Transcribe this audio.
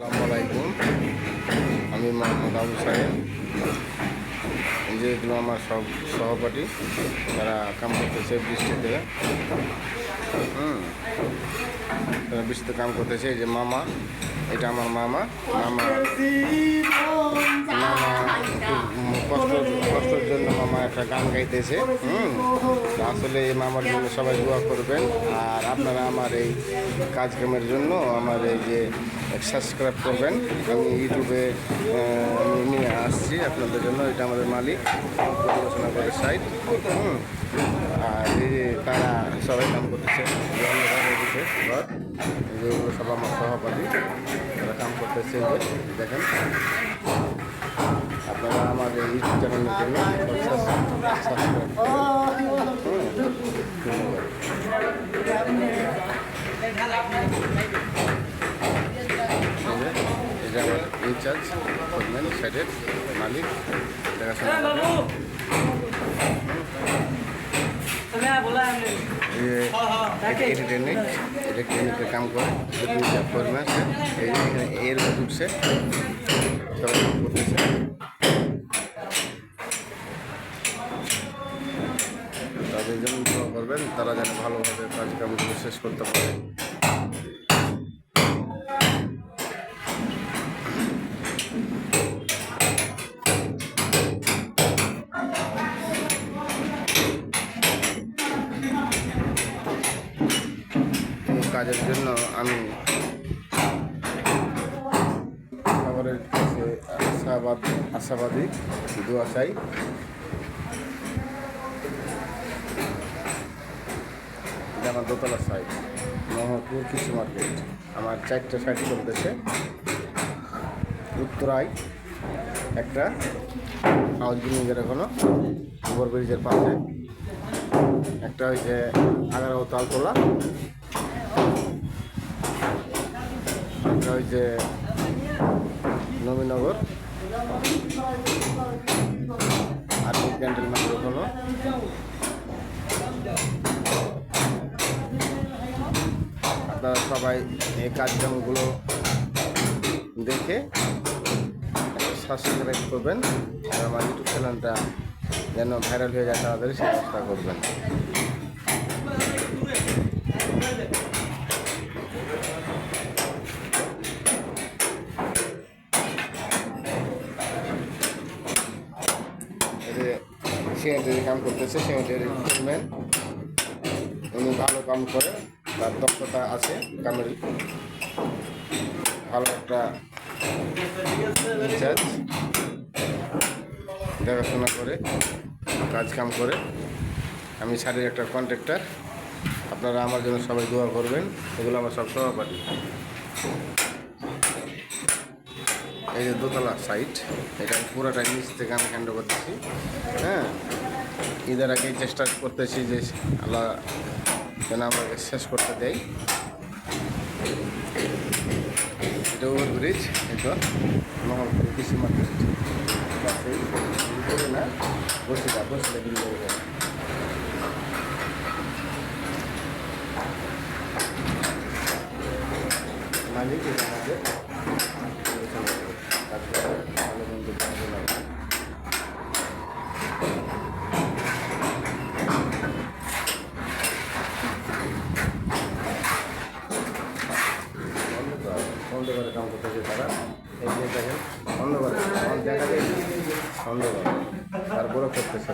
আসসালামু আমি মোহাম্মদ আবু সাহেব। যেগুলো আমার সব সহপাঠী তারা কাম করতেছে বৃষ্টিতে। হুম। বৃষ্টিতে কাম করতেছে যে মামা, এটা আমার মামা মামা কষ্টের জন্য মামা একটা গান গাইতেছে, হুম? আসলে এই মামার জন্য সবাই দোয়া করবেন, আর আপনারা আমার এই কাজকামের জন্য আমার এই যে সাবস্ক্রাইব করবেন। আমি ইউটিউবে নিয়ে আসছি আপনাদের জন্য, এটা আমাদের মালিক পরিবেশনা করে সাইট হুম? আর এই তারা সবাই কাম করতেছে এই যে অন্ধকার ঘর এই এগুলো সব আমার সহপাঠী তারা কাম করতেছে দেখেন। আপনারা আমার এই ইউটিউব চ্যানেলের জন্য মালিক, দেখাশোনা করবেন এটা ইলেকট্রনিকের কাম করে করবে এই যে এখানে এর ঢুকছে কাম করতেছে। তাদের যেমন করবেন তারা যেন ভালোভাবে কাজকামগুলো শেষ করতে পারে। কাজের জন্য আমি খাবারের কাছে আশাবাদ আশাবাদী, দোয়া চাই। আমার দোতলা সাইড মোহাম্মদপুর কৃষি মার্কেট আমার চারটে সাইড চলতেছে। উত্তরায় একটা হাউস বিল্ডিংয়ের এখনও ওভার ব্রিজের পাশে। একটা হয়েছে এগারো তালতলা। একটা হচ্ছে নবীনগর। আর ক্যান্টেল মার্কেট হলো আপনারা সবাই এই কাজকর্মগুলো দেখে সাবস্ক্রাইব করবেন। আর আমার ইউটিউব চ্যানেলটা যেন ভাইরাল হয়ে যায় তাড়াতাড়ি সেই চেষ্টা করবেন। সিমেন্টের কাম করতেছে সিমেন্টের চেয়ারম্যান উনি ভালো কাম করে, তার দক্ষতা আছে কামের ভালো একটা ইনচার্জ দেখাশোনা করে, কাজ কাম করে। আমি শাড়ির একটা কন্ট্রাক্টর আপনারা আমার জন্য সবাই দোয়া করবেন। এগুলো আমার সব সহপাঠী। এই যে দোতলা সাইট এটা পুরোটা নিচ থেকে আমি হ্যান্ড করতেছি হ্যাঁ? ঈদের আগেই চেষ্টা করতেছি যে আল্লাহ যেন আমাকে শেষ করতে দেয়। এটা ওভার ব্রিজ এটা মহাপুর কৃষি মার্কেট না মালিক আমাদের ঘরে কাম করতেছে তারা। এগিয়ে দেখেন অন্ধকারে দেখা যায় অন্ধকার। তারপরে করতেছে